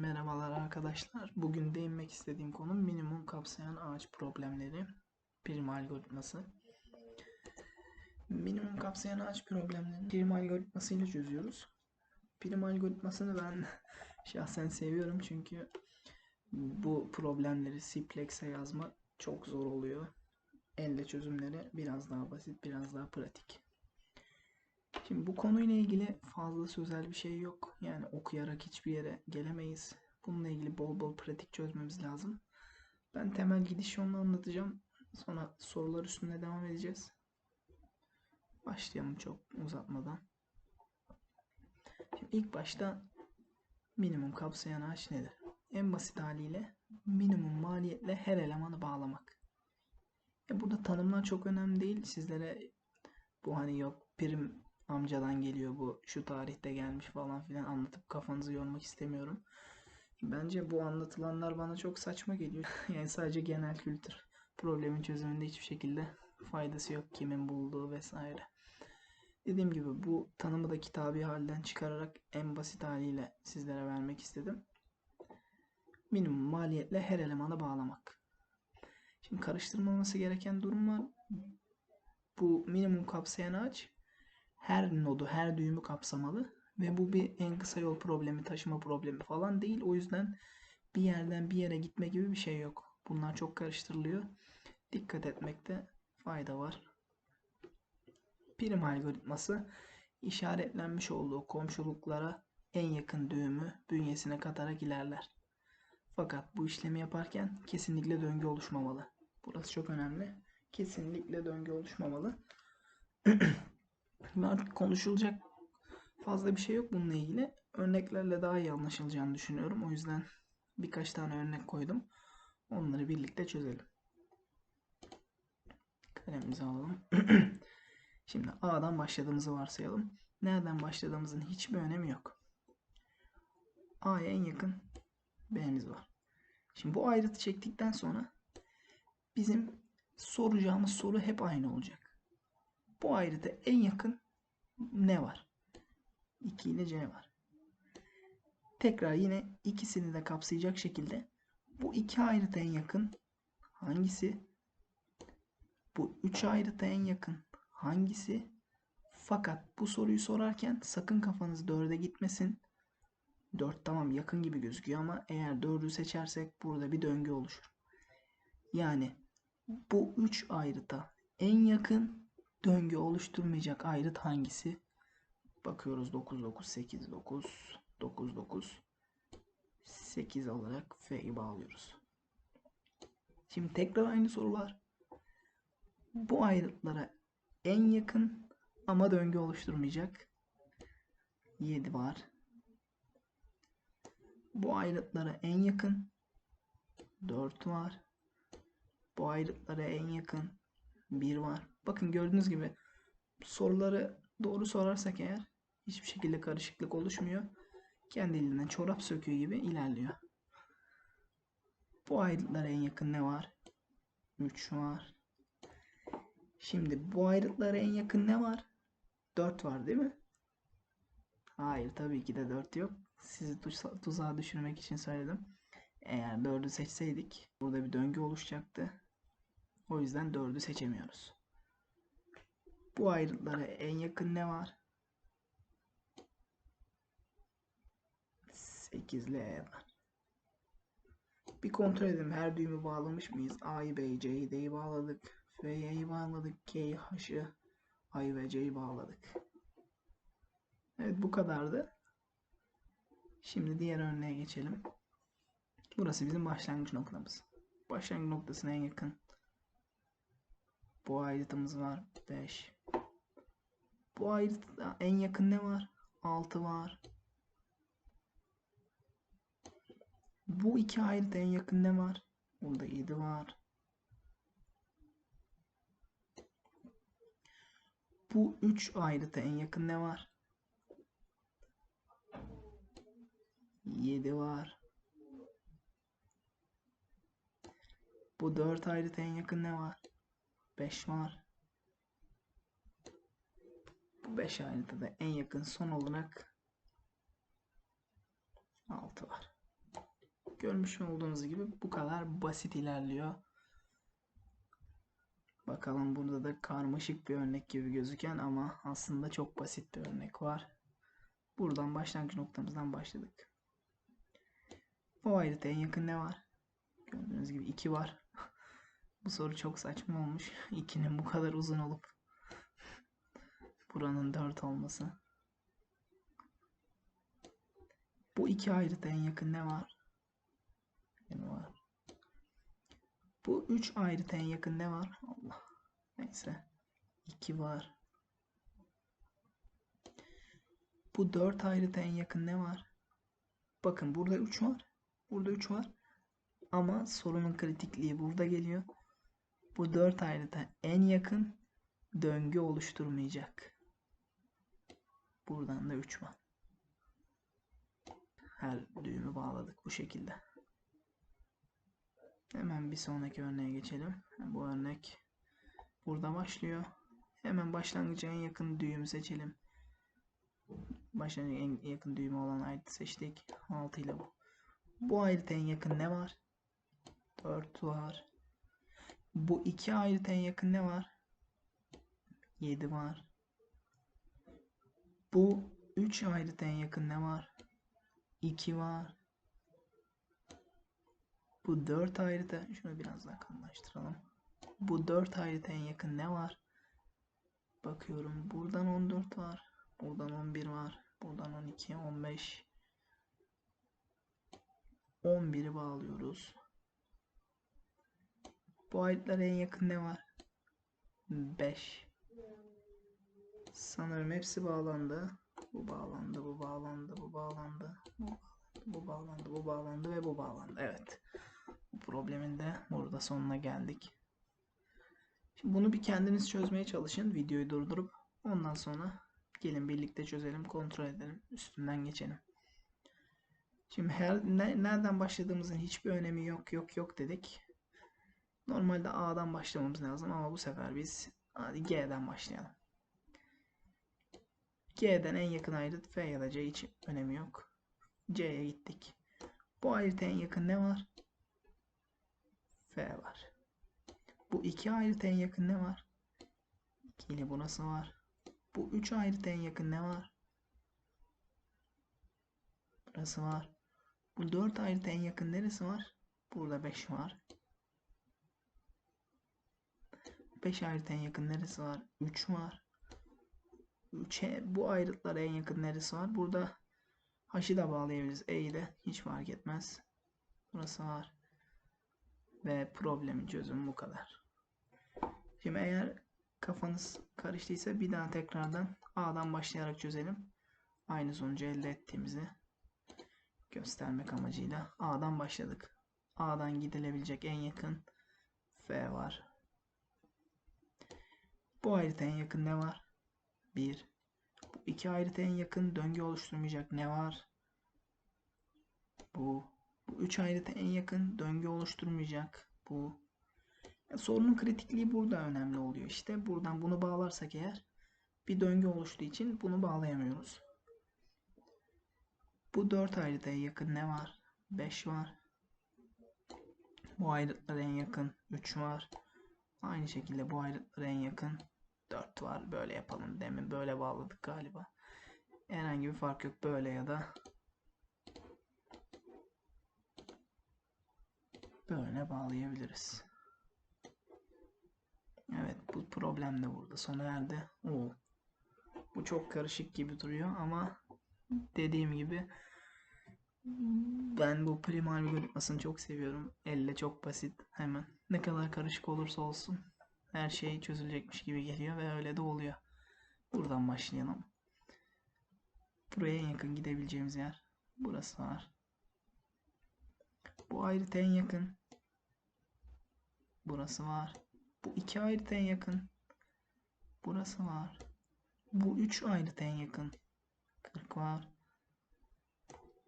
Merhabalar arkadaşlar. Bugün değinmek istediğim konu minimum kapsayan ağaç problemleri. Prim algoritması. Minimum kapsayan ağaç problemlerini prim algoritması ile çözüyoruz. Prim algoritmasını ben şahsen seviyorum çünkü bu problemleri Simplex'e yazmak çok zor oluyor. Elle çözümleri biraz daha basit, biraz daha pratik. Şimdi bu konuyla ilgili fazla sözel bir şey yok. Yani okuyarak hiçbir yere gelemeyiz. Bununla ilgili bol bol pratik çözmemiz lazım. Ben temel gidiş yolunu anlatacağım. Sonra sorular üstünde devam edeceğiz. Başlayalım çok uzatmadan. Şimdi ilk başta minimum kapsayan ağaç nedir? En basit haliyle minimum maliyetle her elemanı bağlamak. Ya burada tanımlar çok önemli değil. Sizlere bu hani yok prim amcadan geliyor bu şu tarihte gelmiş falan filan anlatıp kafanızı yormak istemiyorum. Bence bu anlatılanlar bana çok saçma geliyor. yani sadece genel kültür. Problemin çözümünde hiçbir şekilde faydası yok. Kimin bulduğu vesaire. Dediğim gibi bu tanımı da kitabi halden çıkararak en basit haliyle sizlere vermek istedim. Minimum maliyetle her elemana bağlamak. Şimdi karıştırmaması gereken durum var. Bu minimum kapsayan ağaç her nodu, her düğümü kapsamalı ve bu bir en kısa yol problemi, taşıma problemi falan değil. O yüzden bir yerden bir yere gitme gibi bir şey yok. Bunlar çok karıştırılıyor. Dikkat etmekte fayda var. Prim algoritması işaretlenmiş olduğu komşuluklara en yakın düğümü bünyesine katarak ilerler. Fakat bu işlemi yaparken kesinlikle döngü oluşmamalı. Burası çok önemli. Kesinlikle döngü oluşmamalı. Artık konuşulacak fazla bir şey yok bununla ilgili. Örneklerle daha iyi anlaşılacağını düşünüyorum. O yüzden birkaç tane örnek koydum. Onları birlikte çözelim. Kalemimizi alalım. Şimdi A'dan başladığımızı varsayalım. Nereden başladığımızın hiçbir önemi yok. A'ya en yakın B'miz var. Şimdi bu ayrıtı çektikten sonra bizim soracağımız soru hep aynı olacak. Bu ayrıta en yakın ne var? 2 ile C var. Tekrar yine ikisini de kapsayacak şekilde bu iki ayrıta en yakın hangisi? Bu üç ayrıta en yakın hangisi? Fakat bu soruyu sorarken sakın kafanız 4'e gitmesin. 4 tamam yakın gibi gözüküyor ama eğer 4'ü seçersek burada bir döngü oluşur. Yani bu 3 ayrıta en yakın döngü oluşturmayacak ayrıt hangisi? Bakıyoruz 9 9 8 9 9 9 8 olarak F'yi bağlıyoruz. Şimdi tekrar aynı sorular. Bu ayrıtlara en yakın ama döngü oluşturmayacak 7 var. Bu ayrıtlara en yakın 4 var. Bu ayrıtlara en yakın 1 var. Bakın gördüğünüz gibi soruları doğru sorarsak eğer hiçbir şekilde karışıklık oluşmuyor. Kendiliğinden çorap söküyor gibi ilerliyor. Bu ayrıtlara en yakın ne var? 3 var. Şimdi bu ayrıtlara en yakın ne var? 4 var değil mi? Hayır tabii ki de 4 yok. Sizi tuzağa düşürmek için söyledim. Eğer 4'ü seçseydik burada bir döngü oluşacaktı. O yüzden 4'ü seçemiyoruz. Bu ayrıtlara en yakın ne var? 8 ile E var. Bir kontrol edelim. Her düğümü bağlamış mıyız? A'yı, B'yi, C'yi, D'yi bağladık. F'yi bağladık. K'yi, H'ı, I'yi ve C'yi bağladık. Evet bu kadardı. Şimdi diğer örneğe geçelim. Burası bizim başlangıç noktamız. Başlangıç noktasına en yakın. Bu ayrıtımız var. 5. Bu ayrıtıda en yakın ne var? 6 var. Bu iki ayrıta en yakın ne var? Burada 7 var. Bu 3 ayrıta en yakın ne var? 7 var. Bu 4 ayrıta en yakın ne var? 5 var. Bu 5 ayrıta da en yakın son olarak 6 var. Görmüş olduğunuz gibi bu kadar basit ilerliyor. Bakalım burada da karmaşık bir örnek gibi gözüken ama aslında çok basit bir örnek var. Buradan başlangıç noktamızdan başladık. Bu ayrıta en yakın ne var? Gördüğünüz gibi 2 var. bu soru çok saçma olmuş. 2'nin bu kadar uzun olup buranın 4 olması. Bu iki ayrıta en yakın ne var? Ne var? Bu üç ayrıta en yakın ne var? Allah. Neyse. 2 var. Bu 4 ayrıta en yakın ne var? Bakın burada 3 var. Burada 3 var. Ama sorunun kritikliği burada geliyor. Bu 4 ayrıta en yakın döngü oluşturmayacak. Buradan da 3 var. Her düğümü bağladık bu şekilde. Hemen bir sonraki örneğe geçelim. Bu örnek burada başlıyor. Hemen başlangıca en yakın düğümü seçelim. Başlangıca en yakın düğümü olan ayrıtı seçtik. 6 ile bu. Bu ayrıta en yakın ne var? 4 var. Bu iki ayrıta en yakın ne var? 7 var. Bu 3 ayrıta en yakın ne var? 2 var. Bu 4 ayrıta şunu biraz daha kalınlaştıralım. Bu 4 ayrıta en yakın ne var? Bakıyorum buradan 14 var. Buradan 11 var. Buradan 12, 15. 11'i bağlıyoruz. Bu ayrıtlara en yakın ne var? 5. Sanırım hepsi bağlandı, bu bağlandı, bu bağlandı, bu bağlandı, bu bağlandı, bu bağlandı ve bu bağlandı. Evet. Bu problemin de burada sonuna geldik. Şimdi bunu bir kendiniz çözmeye çalışın. Videoyu durdurup ondan sonra gelin birlikte çözelim, kontrol edelim, üstünden geçelim. Şimdi her ne, nereden başladığımızın hiçbir önemi yok, yok, yok dedik. Normalde A'dan başlamamız lazım ama bu sefer biz hadi G'den başlayalım. G'den en yakın ayrıt F ya da C hiç önemi yok. C'ye gittik. Bu ayrıta en yakın ne var? F var. Bu iki ayrıta en yakın ne var? 2 ile burası var. Bu üç ayrıta en yakın ne var? Burası var. Bu dört ayrıta en yakın neresi var? Burada 5 var. 5 ayrıta en yakın neresi var? 3 var. 3'e bu ayrıtlara en yakın neresi var? Burada H'ı da bağlayabiliriz. E'yi de hiç fark etmez. Burası var. Ve problemin çözümü bu kadar. Şimdi eğer kafanız karıştıysa bir daha tekrardan A'dan başlayarak çözelim. Aynı sonucu elde ettiğimizi göstermek amacıyla A'dan başladık. A'dan gidilebilecek en yakın F var. Bu ayrıta en yakın ne var? 1. Bu iki ayrıta en yakın döngü oluşturmayacak ne var? Bu. Bu üç ayrıta en yakın döngü oluşturmayacak. Bu. Yani sorunun kritikliği burada önemli oluyor. İşte buradan bunu bağlarsak eğer bir döngü oluştuğu için bunu bağlayamıyoruz. Bu 4 ayrıtaya yakın ne var? 5 var. Bu ayrıtlara en yakın 3 var. Aynı şekilde bu ayrıtlara en yakın 4 var. Böyle yapalım. Demin böyle bağladık galiba. Herhangi bir fark yok. Böyle ya da böyle bağlayabiliriz. Evet bu problem de burada sona erdi. Oo. Bu çok karışık gibi duruyor ama dediğim gibi ben bu primal algoritmasını çok seviyorum. Elle çok basit hemen. Ne kadar karışık olursa olsun her şey çözülecekmiş gibi geliyor ve öyle de oluyor. Buradan başlayalım. Buraya en yakın gidebileceğimiz yer burası var. Bu ayrıta en yakın burası var. Bu iki ayrıta en yakın burası var. Bu üç ayrıta en yakın 40 var.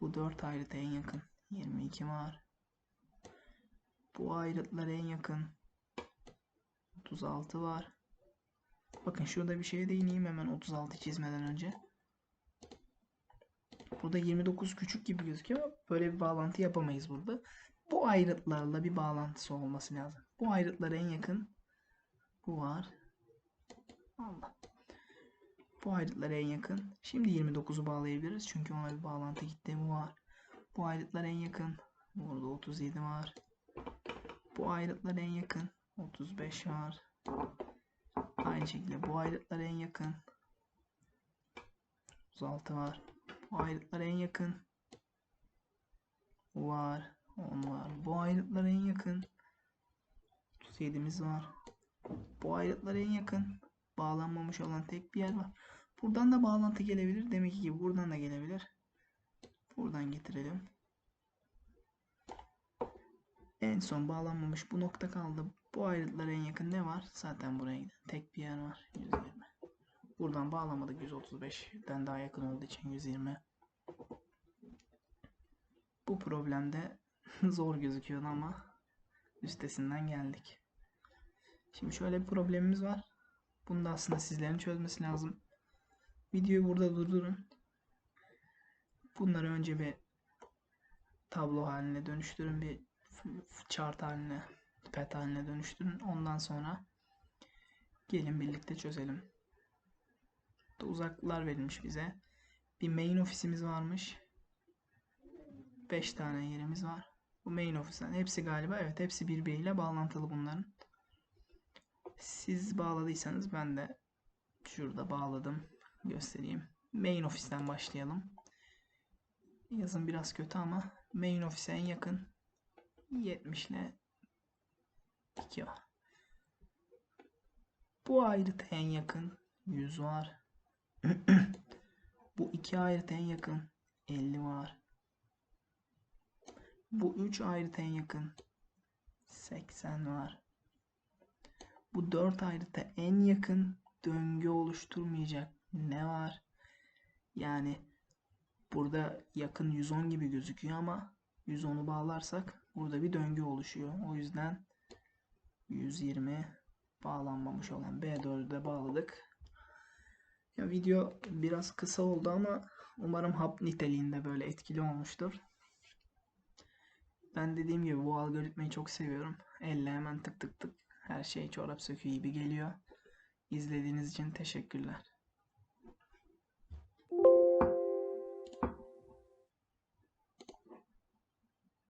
Bu 4 ayrıta en yakın 22 var. Bu ayrıtlara en yakın 36 var. Bakın şurada bir şeye değineyim hemen 36 çizmeden önce. Burada 29 küçük gibi gözüküyor ama böyle bir bağlantı yapamayız burada. Bu ayrıtlarla bir bağlantısı olması lazım. Bu ayrıtlara en yakın bu var. Allah. Bu ayrıtlara en yakın. Şimdi 29'u bağlayabiliriz. Çünkü ona bir bağlantı gitti. Bu var. Bu ayrıtlara en yakın. Burada 37 var. Bu ayrıtlara en yakın. 35 var. Aynı şekilde bu ayrıtlara en yakın. 36 var. Bu ayrıtlara en yakın. Bu var. 10 var. Bu ayrıtlara en yakın. 37'miz var. Bu ayrıtlara en yakın. Bağlanmamış olan tek bir yer var. Buradan da bağlantı gelebilir. Demek ki buradan da gelebilir. Buradan getirelim. En son bağlanmamış bu nokta kaldı. Bu ayrıtlara en yakın ne var? Zaten buraya giden tek bir yer var. 120. Buradan bağlamadık 135'den daha yakın olduğu için 120. Bu problemde zor gözüküyordu ama üstesinden geldik. Şimdi şöyle bir problemimiz var. Bunu da aslında sizlerin çözmesi lazım. Videoyu burada durdurun. Bunları önce bir tablo haline dönüştürün. Bir chart haline, pet haline dönüştürün. Ondan sonra gelin birlikte çözelim. Burada uzaklıklar verilmiş bize. Bir main ofisimiz varmış. 5 tane yerimiz var. Bu main ofisten hepsi galiba evet hepsi birbiriyle bağlantılı bunların. Siz bağladıysanız ben de şurada bağladım. Göstereyim. Main ofisten başlayalım. Yazım biraz kötü ama main ofise en yakın 70 ile 2 var. Bu ayrıt en yakın 100 var. Bu iki ayrıt en yakın 50 var. Bu üç ayrıt en yakın 80 var. Bu dört ayrıta en yakın döngü oluşturmayacak ne var? Yani burada yakın 110 gibi gözüküyor ama 110'u bağlarsak burada bir döngü oluşuyor. O yüzden 120 bağlanmamış olan B4'ü de bağladık. Ya video biraz kısa oldu ama umarım hap niteliğinde böyle etkili olmuştur. Ben dediğim gibi bu algoritmayı çok seviyorum. Elle hemen tık tık tık her şey çorap söküğü gibi geliyor. İzlediğiniz için teşekkürler.